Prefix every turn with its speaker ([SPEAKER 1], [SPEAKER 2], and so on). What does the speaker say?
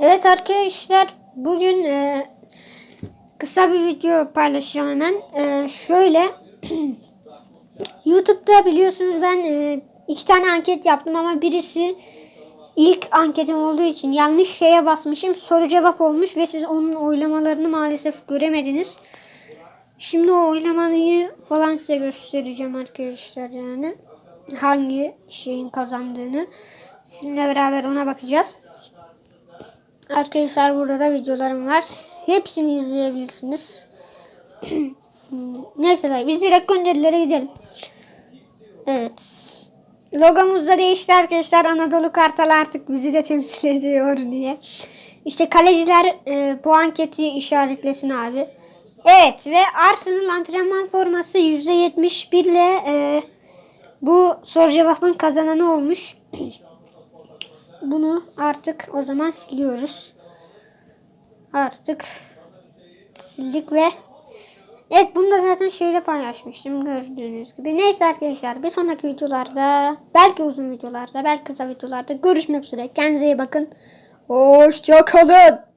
[SPEAKER 1] Evet arkadaşlar bugün e, kısa bir video paylaşacağım hemen. E, şöyle YouTube'da biliyorsunuz ben e, iki tane anket yaptım ama birisi ilk anketim olduğu için yanlış şeye basmışım. Soru cevap olmuş ve siz onun oylamalarını maalesef göremediniz. Şimdi o oylamayı falan size göstereceğim arkadaşlar yani. Hangi şeyin kazandığını. Sizinle beraber ona bakacağız. Arkadaşlar burada da videolarım var. Hepsini izleyebilirsiniz. Dayı, biz direkt gönderilere gidelim. Evet. Logomuz da değişti arkadaşlar. Anadolu Kartal artık bizi de temsil ediyor diye. İşte kaleciler e, bu anketi işaretlesin abi. Evet ve Arsenal antrenman forması %71 ile e, bu soru cevabın kazananı olmuş. Bunu artık o zaman siliyoruz. Artık sildik ve Evet bunu da zaten şeyle paylaşmıştım gördüğünüz gibi. Neyse arkadaşlar bir sonraki videolarda belki uzun videolarda belki kısa videolarda görüşmek üzere. Kendinize iyi bakın. Hoşçakalın.